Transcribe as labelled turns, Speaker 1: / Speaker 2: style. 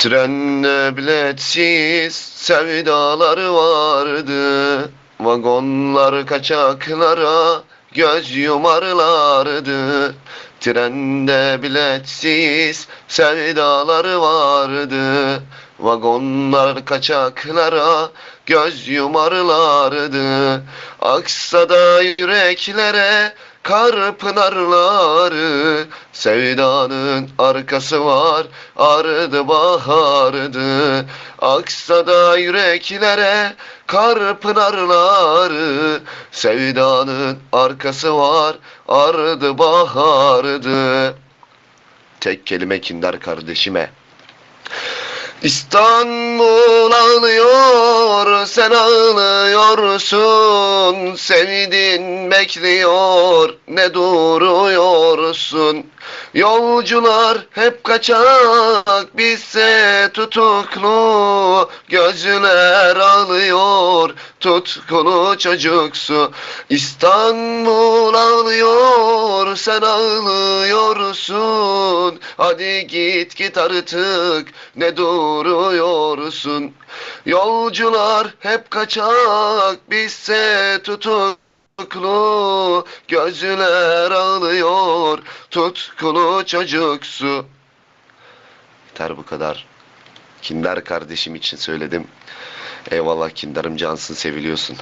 Speaker 1: Trende biletsiz sevdaları vardı. Vagonlar kaçaklara göz yumarlardı Trende biletsiz sevdaları vardı. Vagonlar kaçaklara göz yumarlardı. Aksa da yüreklere kar pınarları. Sevdanın arkası var ardı bahardı. Aksa da yüreklere kar pınarları. Sevdanın arkası var ardı bahardı Tek kelime kinder kardeşime İstanbul ağlıyor, sen ağlıyorsun. Sevdin bekliyor, ne duruyorsun? Yolcular hep kaçak, bizse tutuklu. Gözler ağlıyor, tutkulu çocuksu. İstanbul ağlıyor, sen ağlıyorsun. Hadi git git artık, ne duruyorsun? Yolcular hep kaçak, bizse tutuklu. Gözler ağlıyor, tutkulu çocuksu. Yeter bu kadar. Kinder kardeşim için söyledim. Eyvallah Kinder'im cansın seviliyorsun.